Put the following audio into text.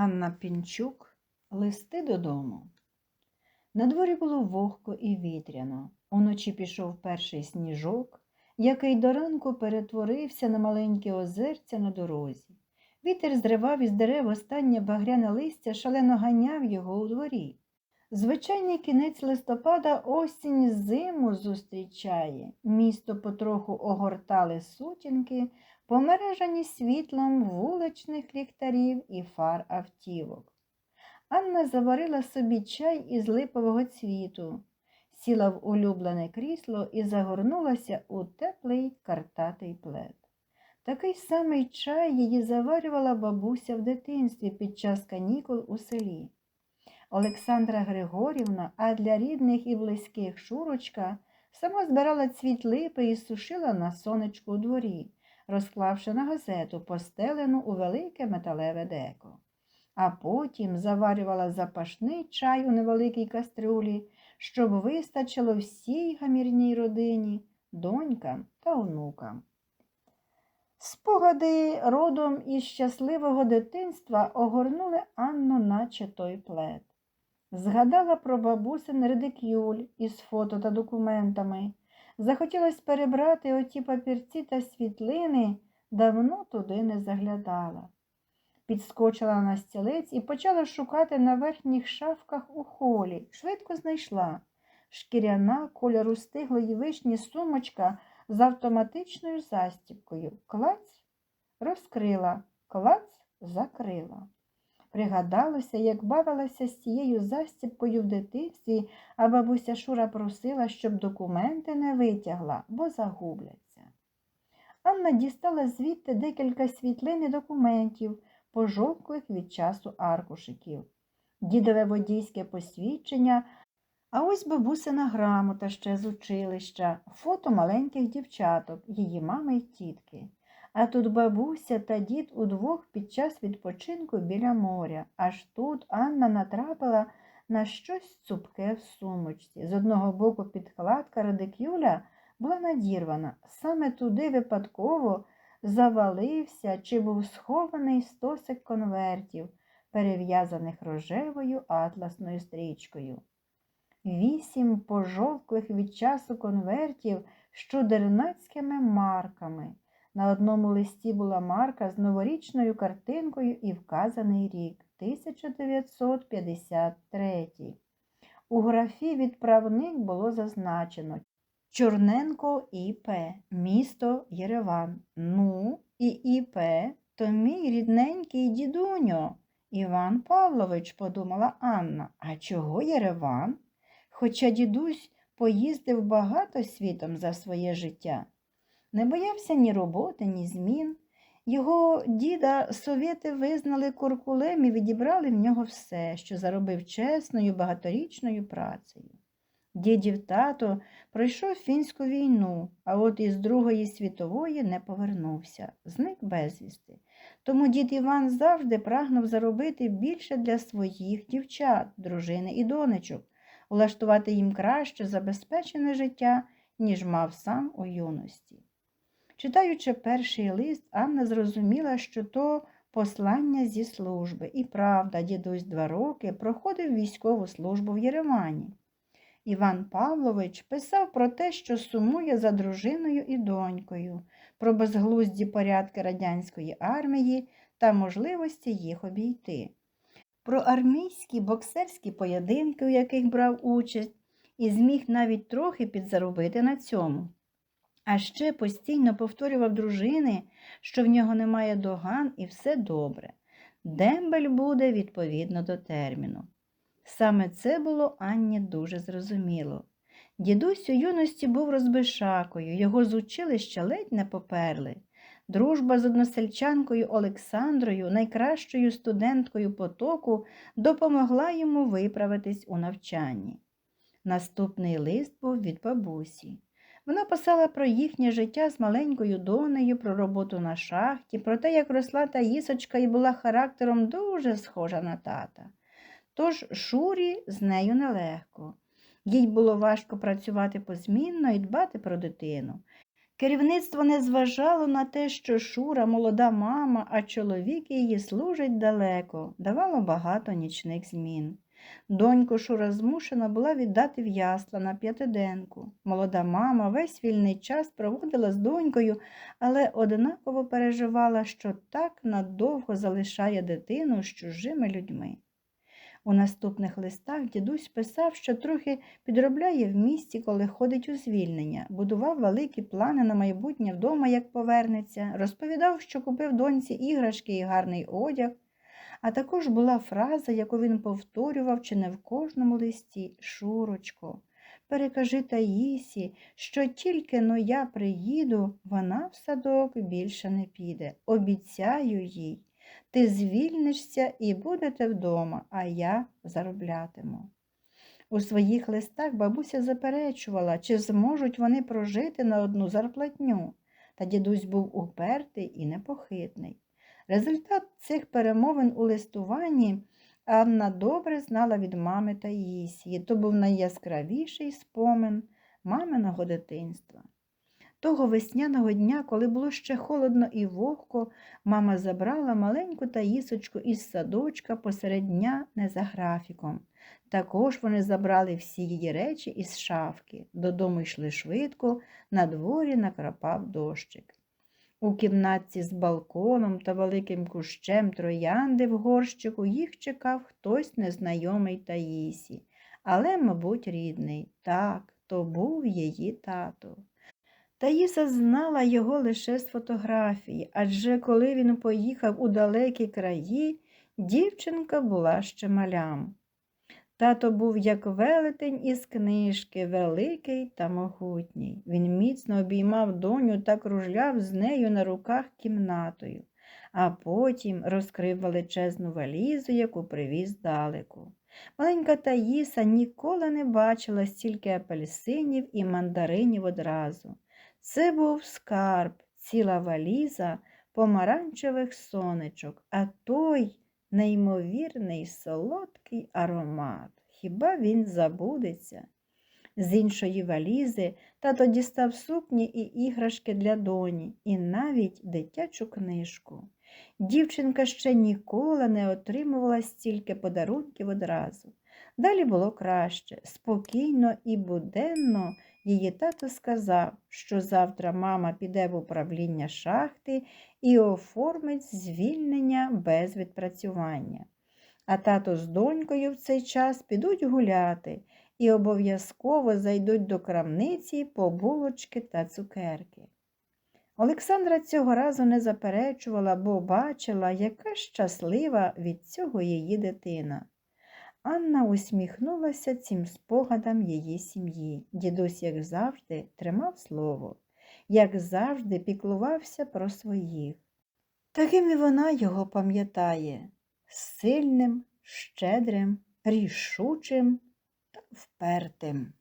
Анна Пінчук Листи додому. На дворі було вогко і вітряно. Уночі пішов перший сніжок, який до ранку перетворився на маленькі озерця на дорозі. Вітер зривав із дерев останнє багряне листя, шалено ганяв його у дворі. Звичайний кінець листопада осінь зиму зустрічає. Місто потроху огортали сутінки, помережані світлом вуличних ліхтарів і фар автівок. Анна заварила собі чай із липового цвіту, сіла в улюблене крісло і загорнулася у теплий картатий плед. Такий самий чай її заварювала бабуся в дитинстві під час канікул у селі. Олександра Григорівна, а для рідних і близьких Шурочка, сама збирала цвіт липи і сушила на сонечку у дворі, розклавши на газету, постелену у велике металеве деко. А потім заварювала запашний чай у невеликій кастрюлі, щоб вистачило всій гамірній родині, донькам та онукам. Спогади родом із щасливого дитинства огорнули Анну, наче той плед. Згадала про бабусин редикюль із фото та документами. Захотілось перебрати оті папірці та світлини, давно туди не заглядала. Підскочила на стілець і почала шукати на верхніх шафках у холі. Швидко знайшла шкіряна кольору стиглої вишні сумочка з автоматичною застібкою. Клац розкрила, клац закрила. Пригадалося, як бавилася з цією застібкою в дитинстві, а бабуся Шура просила, щоб документи не витягла, бо загубляться. Анна дістала звідти декілька світлин і документів, пожовклих від часу аркушиків, дідове водійське посвідчення, а ось бабусина грамота ще з училища, фото маленьких дівчаток, її мами й тітки. А тут бабуся та дід удвох під час відпочинку біля моря. Аж тут Анна натрапила на щось цупке в сумочці. З одного боку підкладка радикюля була надірвана. Саме туди випадково завалився чи був схований стосик конвертів, перев'язаних рожевою атласною стрічкою. Вісім пожовклих від часу конвертів з чудернацькими марками. На одному листі була марка з новорічною картинкою і вказаний рік 1953. У графі відправник було зазначено Чорненко ІП, місто Єреван. Ну, і ІП то мій рідненький дідуньо. Іван Павлович, подумала Анна, а чого Єреван? Хоча дідусь поїздив багато світом за своє життя. Не боявся ні роботи, ні змін. Його діда совєти визнали куркулем і відібрали в нього все, що заробив чесною багаторічною працею. Дідів тато пройшов фінську війну, а от із Другої світової не повернувся, зник безвісти. Тому дід Іван завжди прагнув заробити більше для своїх дівчат, дружини і донечок, улаштувати їм краще забезпечене життя, ніж мав сам у юності. Читаючи перший лист, Анна зрозуміла, що то послання зі служби. І правда, дідусь два роки проходив військову службу в Єревані. Іван Павлович писав про те, що сумує за дружиною і донькою, про безглузді порядки радянської армії та можливості їх обійти, про армійські боксерські поєдинки, у яких брав участь, і зміг навіть трохи підзаробити на цьому. А ще постійно повторював дружини, що в нього немає доган і все добре. Дембель буде відповідно до терміну. Саме це було Анні дуже зрозуміло. Дідусь у юності був розбишакою, його з училища ледь не поперли. Дружба з односельчанкою Олександрою, найкращою студенткою потоку, допомогла йому виправитись у навчанні. Наступний лист був від бабусі. Вона писала про їхнє життя з маленькою донею, про роботу на шахті, про те, як росла Таїсочка і була характером дуже схожа на тата. Тож Шурі з нею нелегко. Їй було важко працювати позмінно і дбати про дитину. Керівництво не зважало на те, що Шура молода мама, а чоловік її служить далеко, давало багато нічних змін. Доньку Шура змушена була віддати в ясла на п'ятиденку. Молода мама весь вільний час проводила з донькою, але однаково переживала, що так надовго залишає дитину з чужими людьми. У наступних листах дідусь писав, що трохи підробляє в місті, коли ходить у звільнення, будував великі плани на майбутнє вдома, як повернеться, розповідав, що купив доньці іграшки і гарний одяг. А також була фраза, яку він повторював чи не в кожному листі Шурочко, перекажи Таїсі, що тільки но я приїду, вона в садок більше не піде. Обіцяю їй. Ти звільнишся і будете вдома, а я зароблятиму. У своїх листах бабуся заперечувала, чи зможуть вони прожити на одну зарплатню, та дідусь був упертий і непохитний. Результат цих перемовин у листуванні Анна добре знала від мами та Таїсії. То був найяскравіший спомин маминого дитинства. Того весняного дня, коли було ще холодно і вогко, мама забрала маленьку таїсочку із садочка посеред дня не за графіком. Також вони забрали всі її речі із шафки. Додому йшли швидко, на дворі накрапав дощик. У кімнатці з балконом та великим кущем троянди в горщику їх чекав хтось незнайомий Таїсі, але, мабуть, рідний. Так, то був її тато. Таїса знала його лише з фотографії, адже коли він поїхав у далекі краї, дівчинка була ще малям. Тато був як велетень із книжки, великий та могутній. Він міцно обіймав доню та кружляв з нею на руках кімнатою, а потім розкрив величезну валізу, яку привіз далеку. Маленька Таїса ніколи не бачила стільки апельсинів і мандаринів одразу. Це був скарб, ціла валіза помаранчевих сонечок, а той неймовірний солодкий аромат. Хіба він забудеться? З іншої валізи тато дістав сукні і іграшки для доні, і навіть дитячу книжку. Дівчинка ще ніколи не отримувала стільки подарунків одразу. Далі було краще, спокійно і буденно її тато сказав, що завтра мама піде в управління шахти і оформить звільнення без відпрацювання. А тато з донькою в цей час підуть гуляти і обов'язково зайдуть до крамниці по булочки та цукерки. Олександра цього разу не заперечувала, бо бачила, яка щаслива від цього її дитина. Анна усміхнулася цим спогадам її сім'ї. Дідусь, як завжди, тримав слово, як завжди піклувався про своїх. Таким і вона його пам'ятає сильним, щедрим, рішучим та впертим.